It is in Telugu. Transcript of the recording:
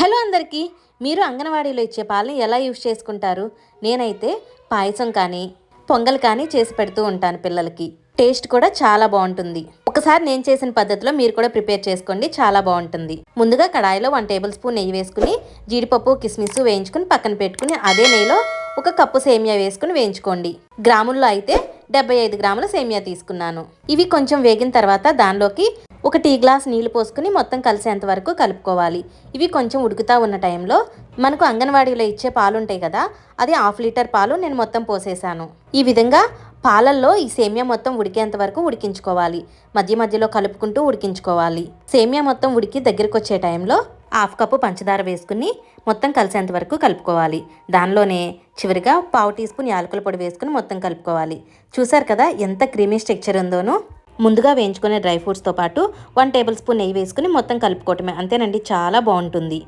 హలో అందరికీ మీరు అంగన్వాడీలో ఇచ్చే పాలని ఎలా యూస్ చేసుకుంటారు? నేనైతే పాయసం కానీ పొంగల్ కానీ చేసి పెడుతూ ఉంటాను పిల్లలకి. టేస్ట్ కూడా చాలా బాగుంటుంది. ఒకసారి నేను చేసిన పద్ధతిలో మీరు కూడా ప్రిపేర్ చేసుకోండి చాలా బాగుంటుంది. ముందుగా కడాయిలో వన్ టేబుల్ స్పూన్ నెయ్యి వేసుకుని జీడిపప్పు కిస్మిస్ వేయించుకుని పక్కన పెట్టుకుని అదే నెయ్యిలో ఒక కప్పు సేమియా వేసుకుని వేయించుకోండి. గ్రాముల్లో అయితే డెబ్బై ఐదు గ్రాముల సేమియా తీసుకున్నాను. ఇవి కొంచెం వేగిన తర్వాత దానిలోకి ఒక టీ గ్లాస్ నీళ్ళు పోసుకుని మొత్తం కలిసేంత వరకు కలుపుకోవాలి. ఇవి కొంచెం ఉడుకుతా ఉన్న టైంలో మనకు అంగన్వాడీలో ఇచ్చే పాలు ఉంటాయి కదా అది హాఫ్ లీటర్ పాలు నేను మొత్తం పోసేసాను. ఈ విధంగా పాలల్లో ఈ సేమియా మొత్తం ఉడికేంత వరకు ఉడికించుకోవాలి. మధ్య మధ్యలో కలుపుకుంటూ ఉడికించుకోవాలి. సేమియా మొత్తం ఉడికి దగ్గరకు వచ్చే టైంలో హాఫ్ కప్పు పంచదార వేసుకుని మొత్తం కలిసేంత వరకు కలుపుకోవాలి. దానిలోనే చివరిగా పావు టీ స్పూన్ యాలకుల పొడి వేసుకుని మొత్తం కలుపుకోవాలి. చూసారు కదా ఎంత క్రీమీ స్ట్రక్చర్ ఉందోనో ముందుగా వేయించుకునే డ్రై ఫ్రూట్స్తో పాటు వన్ టేబుల్ స్పూన్ నెయ్యి వేసుకుని మొత్తం కలుపుకోవటమే. అంతేనండి చాలా బాగుంటుంది.